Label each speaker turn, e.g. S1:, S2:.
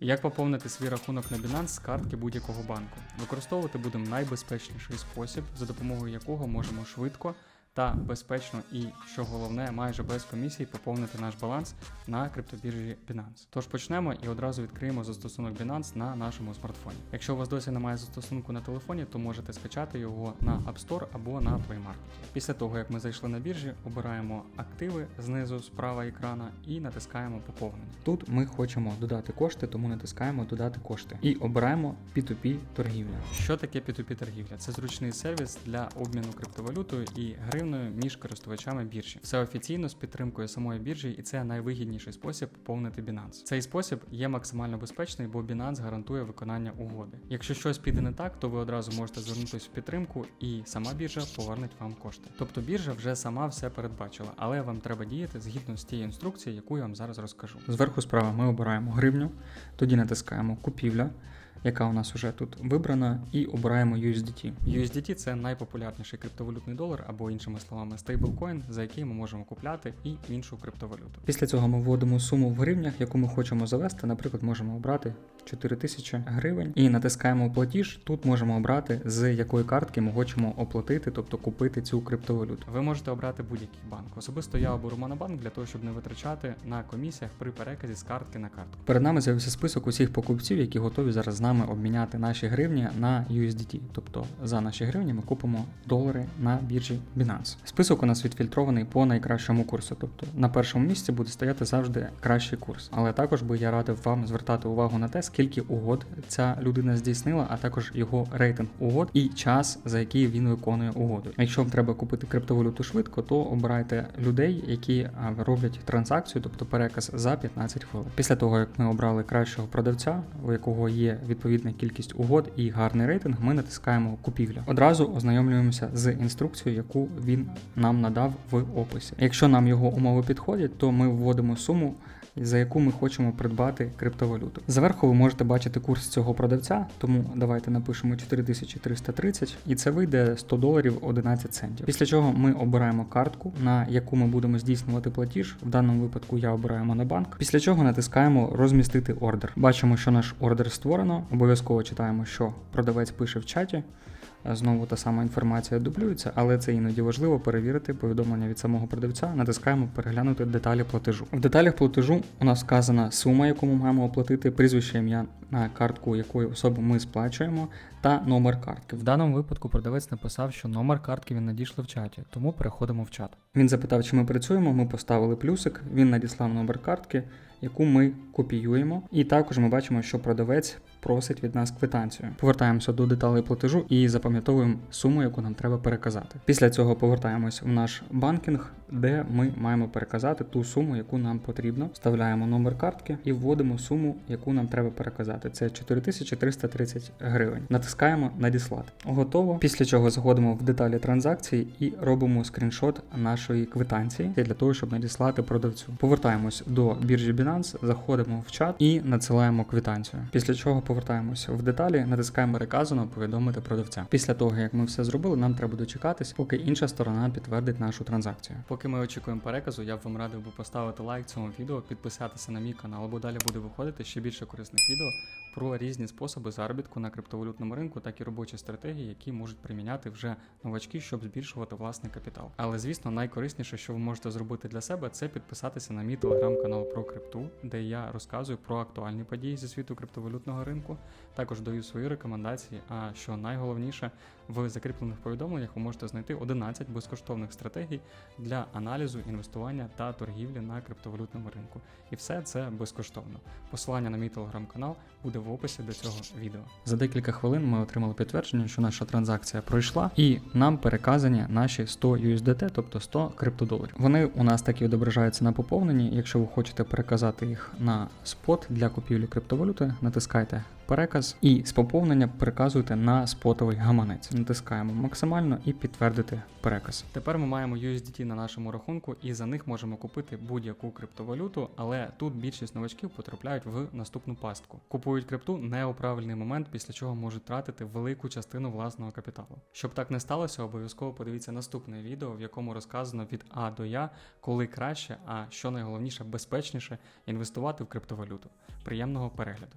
S1: Як поповнити свій рахунок на Binance з картки будь-якого банку? Використовувати будемо найбезпечніший спосіб, за допомогою якого можемо швидко та безпечно і, що головне, майже без комісій поповнити наш баланс на криптобіржі Binance. Тож почнемо і одразу відкриємо застосунок Binance на нашому смартфоні. Якщо у вас досі немає застосунку на телефоні, то можете скачати його на App Store або на Play Market. Після того, як ми зайшли на біржі, обираємо активи знизу справа екрана і натискаємо поповнення. Тут ми хочемо додати кошти, тому натискаємо додати кошти і обираємо P2P торгівля. Що таке P2P торгівля? Це зручний сервіс для обміну криптовалютою і гривною між користувачами біржі. Все офіційно з підтримкою самої біржі, і це найвигідніший спосіб поповнити Binance. Цей спосіб є максимально безпечний, бо Binance гарантує виконання угоди. Якщо щось піде не так, то ви одразу можете звернутися в підтримку, і сама біржа повернеть вам кошти. Тобто біржа вже сама все передбачила, але вам треба діяти згідно з тією інструкцією, яку я вам зараз розкажу. Зверху справа ми обираємо гривню, тоді натискаємо купівля. Яка у нас вже тут вибрана, і обираємо USDT. USDT це найпопулярніший криптовалютний долар, або іншими словами, стейблкоін, за який ми можемо купляти і іншу криптовалюту. Після цього ми вводимо суму в гривнях, яку ми хочемо завести. Наприклад, можемо обрати 4000 гривень і натискаємо платіж. Тут можемо обрати з якої картки ми хочемо оплатити, тобто купити цю криптовалюту. Ви можете обрати будь-який банк. Особисто я оберу Монобанк для того, щоб не витрачати на комісіях при переказі з картки на картку. Перед нами з'явився список усіх покупців, які готові зараз з нами обміняти наші гривні на USDT. Тобто за наші гривні ми купимо долари на біржі Binance. Список у нас відфільтрований по найкращому курсу. Тобто на першому місці буде стояти завжди кращий курс. Але також би я радив вам звертати увагу на те, скільки угод ця людина здійснила, а також його рейтинг угод і час, за який він виконує угоду. Якщо вам треба купити криптовалюту швидко, то обирайте людей, які роблять транзакцію, тобто переказ за 15 хвилин. Після того, як ми обрали кращого продавця, у якого є відповідна кількість угод і гарний рейтинг, ми натискаємо купівля. Одразу ознайомлюємося з інструкцією, яку він нам надав в описі. Якщо нам його умови підходять, то ми вводимо суму. За яку ми хочемо придбати криптовалюту. Зверху ви можете бачити курс цього продавця, тому давайте напишемо 4330 і це вийде 100 доларів 11 центів. Після чого ми обираємо картку, на яку ми будемо здійснювати платіж. В даному випадку я обираю Монобанк. Після чого натискаємо розмістити ордер. Бачимо, що наш ордер створено. Обов'язково читаємо, що продавець пише в чаті. Знову та сама інформація дублюється, але це іноді важливо перевірити повідомлення від самого продавця. Натискаємо переглянути деталі платежу. В деталях платежу у нас вказана сума, яку ми маємо оплатити, прізвище ім'я на картку, якої особи ми сплачуємо, та номер картки. В даному випадку продавець написав, що номер картки він надійшли в чаті, тому переходимо в чат. Він запитав, чи ми працюємо. Ми поставили плюсик. Він надіслав номер картки, яку ми копіюємо. І також ми бачимо, що продавець просить від нас квитанцію. Повертаємося до деталей платежу і запам'ятовуємо суму, яку нам треба переказати. Після цього повертаємось в наш банкінг, де ми маємо переказати ту суму, яку нам потрібно. Вставляємо номер картки і вводимо суму, яку нам треба переказати. Це 4330 гривень. Натискаємо надіслати. Готово. Після чого заходимо в деталі транзакції і робимо скріншот нашої квитанції для того, щоб надіслати продавцю. Повертаємось до біржі Binance, заходимо в чат і надсилаємо квитанцію. Після чого повертаємося в деталі, натискаємо переказано повідомити продавця. Після того, як ми все зробили, нам треба дочекатись, поки інша сторона підтвердить нашу транзакцію. Поки ми очікуємо переказу, я б вам радив би поставити лайк цьому відео, підписатися на мій канал, бо далі буде виходити ще більше корисних відео про різні способи заробітку на криптовалютному ринку, так і робочі стратегії, які можуть приміняти вже новачки, щоб збільшувати власний капітал. Але звісно, найкорисніше, що ви можете зробити для себе, це підписатися на мій телеграм-канал про крипту, де я розказую про актуальні події зі світу криптовалютного ринку. Також даю свої рекомендації. А що найголовніше, в закріплених повідомленнях ви можете знайти 11 безкоштовних стратегій для аналізу, інвестування та торгівлі на криптовалютному ринку. І все це безкоштовно. Посилання на мій телеграм-канал буде в описі до цього відео. За декілька хвилин ми отримали підтвердження, що наша транзакція пройшла, і нам переказані наші 100 USDT, тобто 100 криптодоларів. Вони у нас так і відображаються на поповненні. Якщо ви хочете переказати їх на спот для купівлі криптовалюти, натискайте переказ і з поповнення переказуйте на спотовий гаманець. Натискаємо максимально і підтвердити переказ. Тепер ми маємо USDT на нашому рахунку, і за них можемо купити будь-яку криптовалюту, але тут більшість новачків потрапляють в наступну пастку. Купують крипту не у правильний момент, після чого можуть тратити велику частину власного капіталу. Щоб так не сталося, обов'язково подивіться наступне відео, в якому розказано від А до Я, коли краще, а що найголовніше, безпечніше інвестувати в криптовалюту. Приємного перегляду!